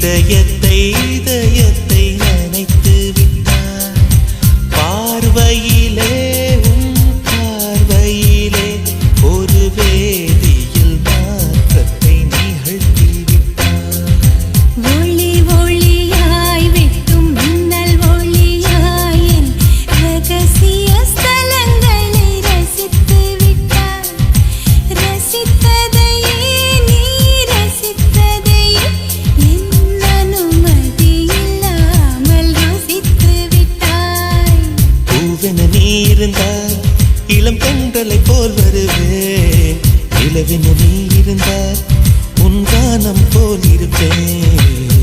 இதயத்தை இதயத்தை. நிலவென நீ இருந்தால் உன் கானம் போல் இருப்பேன்.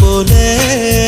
বলে